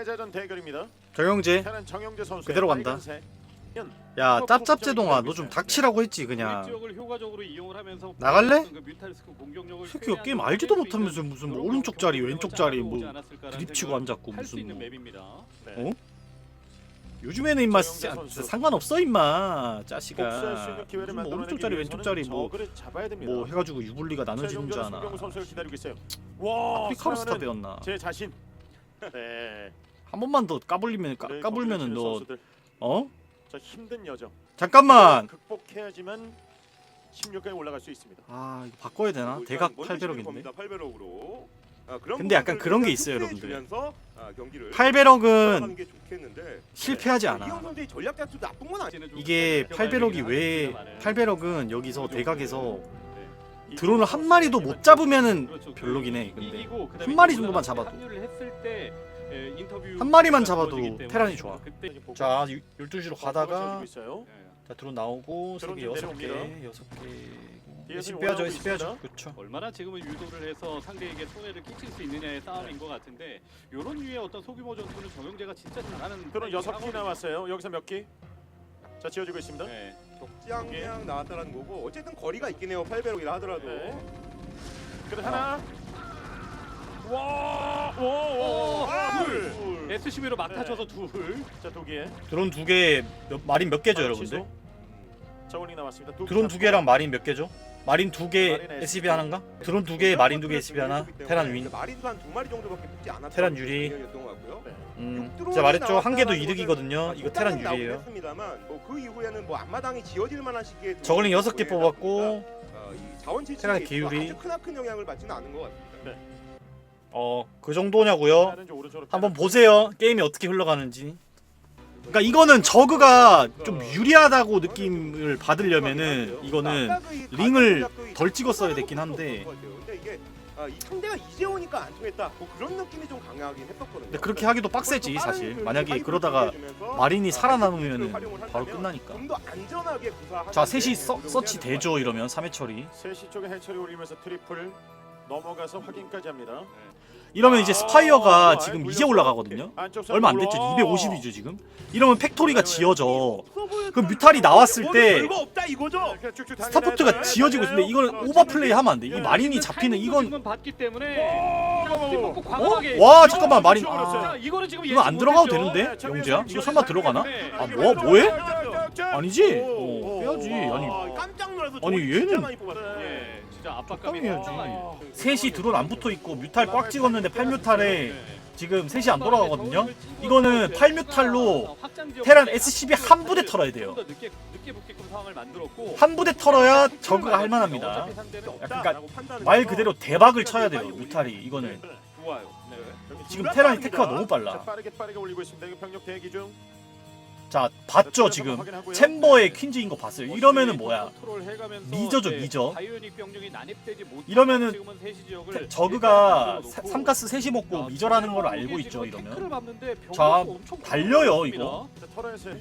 패자전 대결입니다. 정영재 정영재 선수 그대로 간다. 야 짭짭제 동아 너 좀 닥치라고 했지 그냥 나갈래? 새끼가 게임 알지도 못하면서 무슨 뭐 오른쪽 자리 왼쪽 자리 뭐 드립치고 앉았고 무슨 뭐. 어? 요즘에는 임마. 상관없어 임마 무슨 뭐 오른쪽 자리 왼쪽 자리 뭐. 뭐 해가지고 유불리가 나눠지는 줄 아나 아프리카로 스타 배웠나 제 자신. 네. 한 번만 더 까불리면 까, 우리 까불면은 너 선수들. 어? 저 힘든 여정. 잠깐만 극복해야지만 16강에 올라갈 수 있습니다. 아 이거 바꿔야 되나? 대각 8배럭인데 8배럭으로. 아, 그런 근데 약간 그런 게좀 있어요, 여러분들. 주면서, 아, 경기를 8배럭은 돌아가는 게 좋겠는데 실패하지 이형 않아 선수의 전략 자체도 나쁜 건 아니에요. 이게 8배럭이 왜 8배럭은 여기서 대각에서 드론을 한 마리도 못 잡으면은 그렇죠. 별로긴 해 근데 한 마리 정도만 잡아도. 합류를 했을 때 에, 인터뷰 한 마리만 보여주기 잡아도 때문에 테란이 좋아. 그때 자 12시로 가다가 있어요. 예, 자 드론 나오고 드론 3개 좀 6개 내려옵니다. 6개 뒤에서 10 빼야죠 올라오고 10 빼야죠 있습니다. 그쵸 얼마나 지금은 유도를 해서 상대에게 손해를 끼칠 수 있느냐의 싸움인 것 같은데 이런 류의 어떤 소규모 전투는 정영재가 진짜 잘하는 드론 여섯 기. 나왔어요. 여기서 몇 기? 자 지어지고 있습니다. 네. 적지향량 나왔다라는 거고 어쨌든 거리가 있긴 해요. 8배럭이라 하더라도. 네. 그래 하나. 아. 와, 와, 오, 와, 둘. 둘. SCB로 막 네. 타쳐서 둘. 자두 개. 드론 두개 마린 몇 개죠 여러분들? 자원이 나왔습니다. 두 드론 개두 개랑 마린 몇 개죠? 마린 두 개 마린 SCB 하나인가? 드론 두 개, 마린 두 개 SCB 하나. 테란 윈. 마린도 한 두 마리 정도밖에 붙지 않았던 테란 유리. 음, 제가 말했죠 한 개도 이득이거든요. 이거 테란 유리예요. 뭐그 이후에는 뭐 앞마당이 지어질 만한 시기에 저글링 여섯 개 뽑았고 어, 이 자원 채취에 테란 있어서 개유리. 아주 크나큰 영향을 받지는 않은 것 같습니다. 어 그 정도냐고요? 좀 한번 보세요 게임이 어떻게 흘러가는지. 그러니까 이거는 저그가 좀 유리하다고 느낌을 받으려면은 이거는 링을 덜 찍었어야 됐긴 한데. 아, 이 상대가 이제 오니까 안 통했다. 뭐 그런 느낌이 좀 강하긴 했었거든요. 근데 그렇게 하기도 빡세지 사실. 만약에 그러다가 마린이 살아남으면 바로 끝나니까. 좀 더 안전하게 구사하는 자게 3시 서, 서치 되죠 이러면 3회 처리. 3시 쪽에 해처리 올리면서 트리플 넘어가서 확인까지 합니다. 이러면 이제 스파이어가 아, 지금 물렸어. 이제 올라가거든요. 얼마 안 됐죠. 250이죠 지금. 이러면 팩토리가 지어져. 그럼 뮤탈이 나왔을 때 별거 없다 이거죠. 스타포트가 지어지고 있는데 이거는 오버플레이 하면 안 돼. 이 마린이 잡히는 이건 지금은 봤기 때문에 먹고 과감하게 어? 와 잠깐만 마린 자, 아, 이거는 지금 이거 안 들어가도 되는데 못했죠. 영재야? 이거 설마 들어가나? 네. 아뭐 뭐해? 아니지? 오, 어, 빼야지. 오, 아니 오. 깜짝 놀라서 아니, 얘는- 많이. 예, 진짜 압박감이 적당히. 해야지. 셋이 드론 안 붙어 있고 뮤탈 꽉 찍었는데 8뮤탈에 네. 지금 셋이 안 돌아가거든요. 이거는 8뮤탈로 테란 SCB 한 부대 털어야 돼요. 좀더 늦게 늦게 붙게끔 상황을 만들었고 한 부대 털어야 저그가 할 만합니다. 그러니까 말 그대로 대박을 쳐야 돼요. 뮤탈이 이거는 좋아요. 네. 지금 테란이 테크가 너무 자, 빨라. 빠르게 빠르게 올리고 있습니다. 이거 병력 대기 중. 자 봤죠 지금 챔버의 퀸즈인 거 봤어요. 이러면은 뭐야? 미저죠, 미저. 이러면은 테- 저그가 사- 삼가스 셋이 먹고 미저라는 걸 알고 있죠 이러면. 자, 달려요, 이거.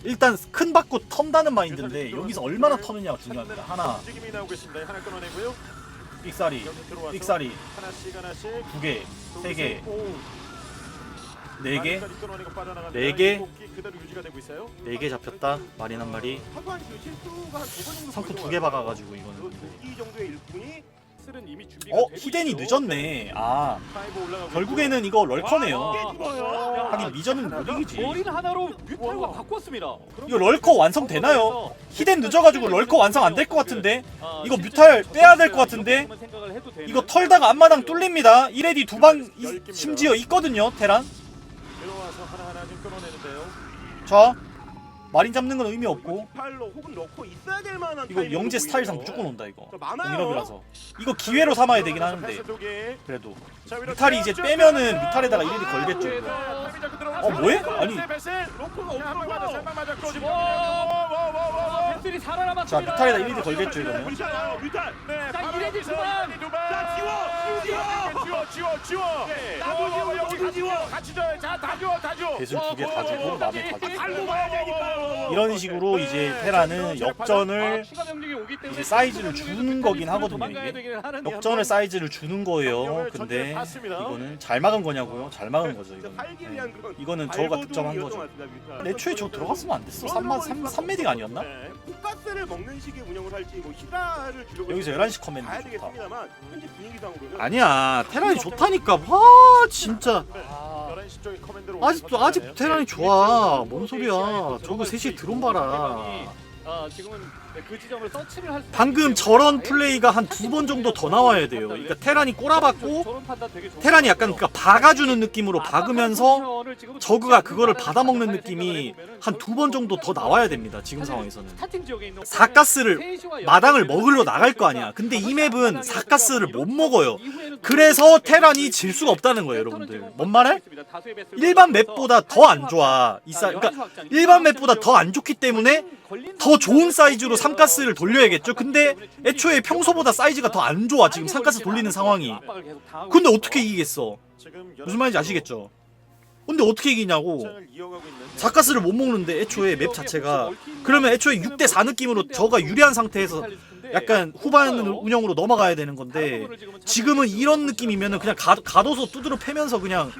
일단 큰 받고 턴다는 마인드인데 여기서 얼마나 터느냐가 중요합니다. 하나, 움직임이 나오고 있습니다. 하나 끊어내고요. 삑사리, 여기 들어와서 삑사리 하나씩 하나씩 두 개, 세 개, 오, 네 개, 빠져나갑니다. 네 개. 네 개 잡혔다. 마린 한 마리. 그 상품 보이는 두개것 같아요. 박아가지고 이거는. 일꾼이 어 히덴이 늦었네. 아 결국에는 이거 럴커네요. 하긴 미저는 못 이기지. 머리를 하나로 뮤탈과 바꿨습니다. 이거 럴커 완성 되나요? 히덴 늦어가지고 럴커 완성 안 될 것 같은데. 아, 이거 뮤탈 빼야 될것 저그가 같은데? 이거 털다가 앞마당 뚫립니다. 1레디 두방 심지어 있거든요. 테란. 들어와서 하나하나 좀 끊어내는데요. 자 마린 잡는 건 의미 없고. 팔로 혹은 넣고 있어야 될 만한 이거 영재 스타일상. 무조건 온다 이거. 공일업이라서. 이거 기회로 삼아야 되긴 하는데. 그래도. 뮤탈이 이제 쭉 빼면은 쭉 뮤탈에다가 쭉 걸겠죠, 쭉 이거. 어, 뭐해? 아니. 자 뮤탈에다 일일이 걸겠죠 네, 자, 바로 이레디 여기 두. 지워 지워 지워 지워 네. 나도 지워 여기 지워 같이 줘요 자다 줘다줘 배슬 두개다 주고 남의 다 되니까 이런 식으로 이제 테라는 역전을 아, 때문에 이제 사이즈를 주는 거긴 하거든요, 이게. 역전을 사이즈를 주는 거예요. 병력을 근데 전제에 봤습니다. 이거는 잘 막은 거냐고요? 잘 막은 거죠. 이거는. 네. 이거는 저거가 득점한 거죠. 근데 애초에 저 들어갔으면 안 됐어. 3만 3 3메딕 아니었나? 네. 가스를 먹는 식의 운영을 할지 뭐 히드라를 주려고 여기서 했는지 11시 커맨드 좋다. 분위기상으로는 아니야 테란이 좋다니까. 와 진짜. 아, 11시 쪽에 커맨드로 아직도 아직도. 테란이 좋아. 뭔 소리야. 저거 셋이 드론 봐라 아, 지금은 그 지점을 서치를 할 수. 방금 저런 플레이가 한 두 번 정도 더 나와야 돼요. 그러니까 테란이 꼬라박고 테란이 것 약간. 그러니까 박아주는 느낌으로 박으면서 포지션을 지금은 저그가 그거를 받아먹는 느낌이 한 두 번 정도 더 나와야 됩니다 지금 상황에서는. 사가스를 마당을 먹으러 나갈 거 아니야. 근데 이 맵은 사가스를 못 먹어요 그래서 테란이 질 수가 없다는 거예요 여러분들. 뭔 말해? 일반 맵보다 더 안 좋아. 이 사, 그러니까 일반 맵보다 더 안 좋기 때문에 더 좋은 사이즈로 삼가스를 돌려야겠죠. 근데 애초에 평소보다 사이즈가 더 안 좋아 지금 삼가스 돌리는 상황이. 근데 어떻게 이기겠어? 무슨 말인지 아시겠죠? 근데 어떻게 이기냐고. 사가스를 못 먹는데 애초에 맵 자체가 그러면 애초에 6대4 느낌으로 저가 유리한 상태에서 약간 후반 운영으로 넘어가야 되는 건데 지금은 이런 느낌이면은 그냥 가, 가둬서 두드려 패면서 그냥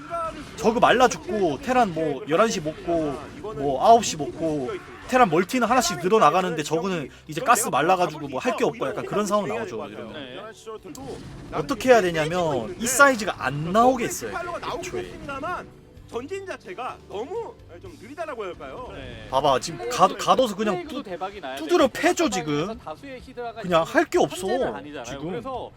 저그 말라 죽고 테란 뭐 11시 먹고 뭐 9시 먹고 테란 멀티는 하나씩 늘어나가는데 저거는 이제 가스 말라가지고 뭐 할 게 없고 약간 그런 상황 나오죠 이러면. 네. 11시 쪽으로 어떻게 해야 되냐면 이 사이즈가 안 나오게 했어요 파일로가 나오고 애초에 전진 자체가 너무 좀 느리다라고 할까요? 네. 봐봐 지금 가, 가둬서 그냥 뚜, 두드려 패죠, 지금. 그냥 할게 없어, 지금.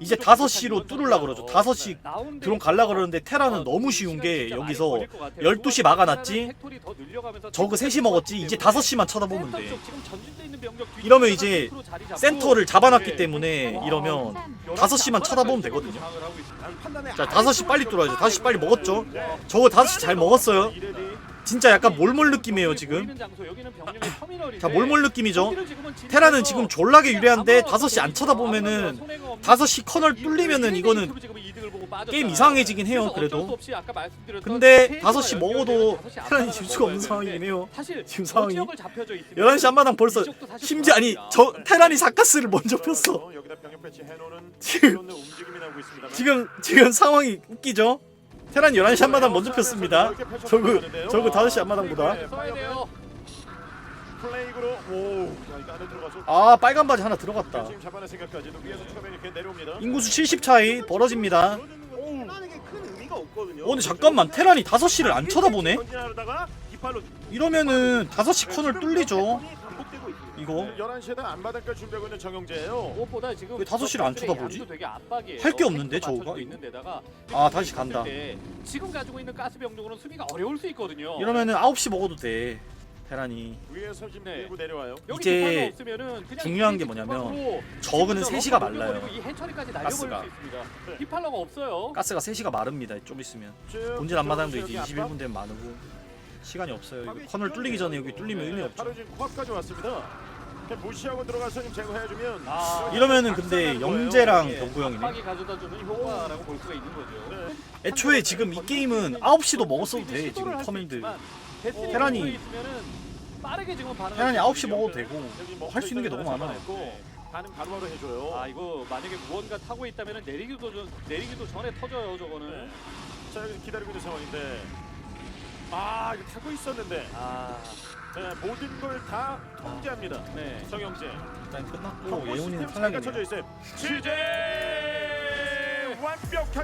이제 5시로 뚫으려 그러죠. 5시 드론 갈라 그러는데 테라는 너무 쉬운 게 여기서 12시 막아놨지? 저그 3시 먹었지? 이제 5시만 쳐다보면 돼. 이러면 이제 센터를 잡아놨기 때문에 이러면 5시만 쳐다보면 되거든요 자 5시 빨리 뚫어야죠. 5시 빨리 먹었죠. 저거 5시 잘 먹었어요 진짜 약간 몰몰 느낌이에요 지금. 자 몰몰 느낌이죠. 테라는 지금 졸라게 유리한데 5시 안 쳐다보면은 5시 커널 뚫리면은 이거는 게임 이상해지긴 해요 그래도. 근데 5시 먹어도 테란이 질 수가 없는 상황이긴 해요. 지금 상황이. 지역을 잡혀져 있습니다. 11시 한마당 벌써 심지어 아니. 저 테란이 사카스를 먼저 폈어. 지금-. 지금 지금 상황이 웃기죠 테란 11시 한마당 먼저 폈습니다. 저그 저그 5시 한마당보다. 써야 돼요. 플레이그로 오, 야, 이거 안에 들어가서 아 빨간 바지 하나 들어갔다. 지금 잡아낼 생각까지도 위에서 추가 병력이 내려옵니다. 인구수 70 차이 벌어집니다. 없거든요. 어 근데 잠깐만 테란이 5시를 안 쳐다보네 이러면은 5시 커널 뚫리죠. 이거 11시에다 앞마당까지 준비하고 있는 정영재예요. 무엇보다 지금 왜 다섯 시를 안 쳐다보지? 할게 없는데, 저거가? 있는 데다가 아, 다시 간다. 때 지금 가지고 있는 가스 병력으로는 수비가 어려울 수 있거든요. 이러면은 9시 먹어도 돼 테란이 위에서 지금 네. 밀고 내려와요. 여기 이제 뒷판이 없으면은 그냥 중요한 게이 뭐냐면 지금 3시가 넘겨버리고 말라요 이 해처리까지 날려버릴 가스가. 수 있습니다. 뒷팔러가 없어요. 가스가 3시가 마릅니다 좀 있으면 쭉 본진 앞마당도 이제 앞방. 21분 되면 많고 시간이 없어요 이거 커널 뚫리기 전에 여기 뚫리면 의미 없죠 바로 지금 코앞까지 왔습니다. 그냥 무시하고 들어가서 지금 제거해주면 아, 이러면은 근데 영재랑 예, 병구 형이네 압박이 가져다주는 효과라고 볼 수가 있는 거죠. 네. 애초에 지금 이 게임은 9시도 먹었어도 돼 지금 커맨드 테란이- 빠르게 지금 반응. 테란이 9시 먹어도 되고 여기 뭐할수 있는 게 너무 많아 네. 반응 바로바로 해줘요. 아 이거 만약에 무언가 타고 있다면 내리기도 전 내리기도 전에 터져요 저거는. 네. 자 여기 기다리고 있는 상황인데 아 이거 타고 있었는데 아 네, 모든 걸 다 통제합니다. 네. 정영재. 일단 끝났고 정보 예훈이는 시스템 차이가 쳐져 있어요. 취재 완벽하게